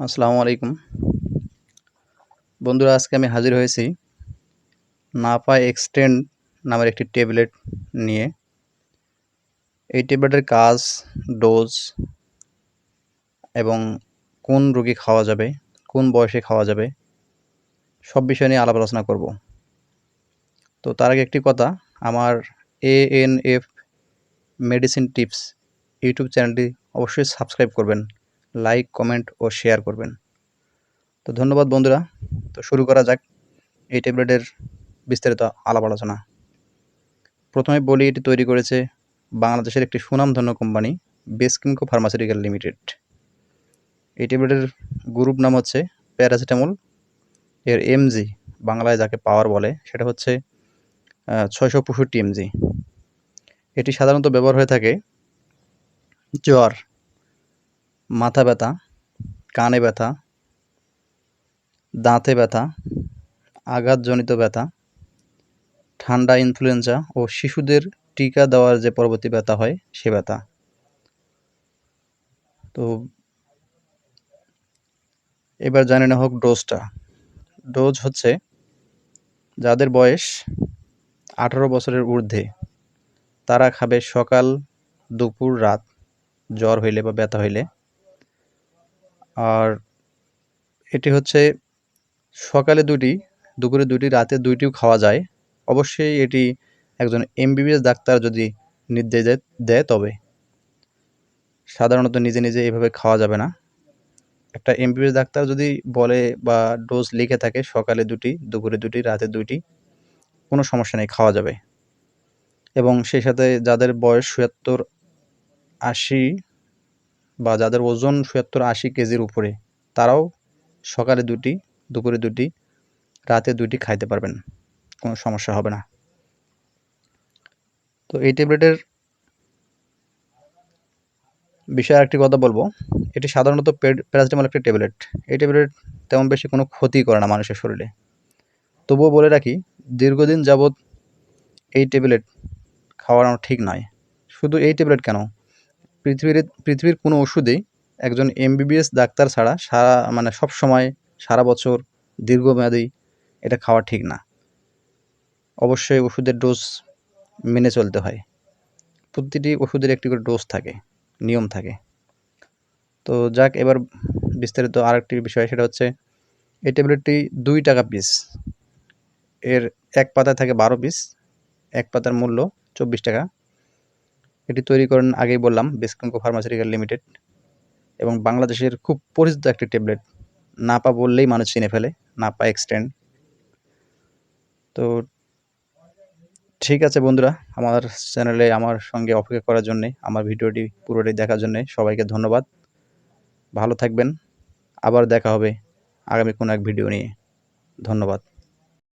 আসসালামু আলাইকুম। বন্ধুরা, আজকে আমি হাজির হয়েছি নাপা এক্সটেন্ড নামের একটি ট্যাবলেট নিয়ে। এই ট্যাবলেটের কাজ, ডোজ এবং কোন রোগী খাওয়া যাবে, কোন বয়সে খাওয়া যাবে, সব বিষয় নিয়ে আলাপ আলোচনা করব। তো তার আগে একটি কথা, আমার A N F medicine tips YouTube চ্যানেলটি অবশ্যই সাবস্ক্রাইব করবেন। লাইক কমেন্ট ও শেয়ার করবেন। তো ধন্যবাদ বন্ধুরা। তো শুরু করা যাক এই ট্যাবলেটের বিস্তারিত আলাপ আলোচনা। প্রথমে বলি, এটি তৈরি করেছে বাংলাদেশের একটি সুনামধন্য কোম্পানি বেসকিমকো ফার্মাসিউটিক্যাল লিমিটেড এই ট্যাবলেটের গ্রুপ নাম হচ্ছে প্যারাসিটামল এর এমজি বাংলায় যাকে পাওয়ার বলে, সেটা হচ্ছে ছয়শো পঁয়ষট্টি এমজি এটি সাধারণত ব্যবহার হয়ে থাকে জ্বর মাথা ব্যথা, কানে ব্যথা, দাঁতে ব্যথা, আঘাতজনিত ব্যথা, ঠান্ডা ইনফ্লুয়েঞ্জা ও শিশুদের টিকা দেওয়ার যে পরবর্তী ব্যথা হয় সে ব্যথা। তো এবার জানি না হোক ডোজটা। ডোজ হচ্ছে যাদের বয়স আঠারো বছরের ঊর্ধ্বে, তারা খাবে সকাল, দুপুর, রাত, জ্বর হইলে বা ব্যথা হইলে। আর এটি হচ্ছে সকালে দুটি দুপুরে দুটি রাতে দুইটিও খাওয়া যায়। অবশ্যই এটি একজন এমবিবিএস ডাক্তার যদি নির্দেশ দেয় তবে। সাধারণত নিজে নিজে এভাবে খাওয়া যাবে না। একটা এমবিবিএস ডাক্তার যদি বলে বা ডোজ লিখে থাকে সকালে দুটি, দুপুরে দুটি, রাতে দুইটি, কোনো সমস্যা নেই, খাওয়া যাবে। এবং সেই সাথে যাদের বয়স সত্তর আশি বা যাদের ওজন সত্তর আশি কেজির উপরে, তারাও সকালে দুটি, দুপুরে দুটি, রাতে দুটি খাইতে পারবেন। কোনো সমস্যা হবে না। তো এই ট্যাবলেটের বিষয়ে একটি কথা বলব। এটি সাধারণত প্যারাসিটামল একটি ট্যাবলেট। এই ট্যাবলেট তেমন বেশি কোনো ক্ষতি করে না মানুষের শরীরে। তবুও বলে রাখি, দীর্ঘদিন যাবৎ এই ট্যাবলেট খাওয়ানো ঠিক নয়। শুধু এই ট্যাবলেট কেন? পৃথিবীর পৃথিবীর কোনো ওষুধেই একজন এমবিবিএস ডাক্তার ছাড়া সারা মানে সব সময় সারা বছর দীর্ঘমেয়াদী এটা খাওয়া ঠিক না। অবশ্যই ওষুধের ডোজ মেনে চলতে হয়। প্রতিটি ওষুধের একটি করে ডোজ থাকে, নিয়ম থাকে। তো যাক, এবার বিস্তারিত আরেকটি বিষয়, সেটা হচ্ছে এই ট্যাবলেটটি দুই টাকা পিস এর এক পাতায় থাকে বারো পিস এক পাতার মূল্য চব্বিশ টাকা। এটি তৈরি করেন, আগেই বললাম বেসকঙ্কো ফার্মাসিউটিক্যাল লিমিটেড এবং বাংলাদেশের খুব পরিচিত একটি ট্যাবলেট, নাপা বললেই মানুষ চিনে ফেলে, নাপা এক্সটেন্ড। তো ঠিক আছে বন্ধুরা, আমার চ্যানেলে, আমার সঙ্গে অপেক্ষা করার জন্যে, আমার ভিডিওটি পুরোটাই দেখার জন্যে সবাইকে ধন্যবাদ। ভালো থাকবেন, আবার দেখা হবে আগামী কোনো এক ভিডিও নিয়ে। ধন্যবাদ।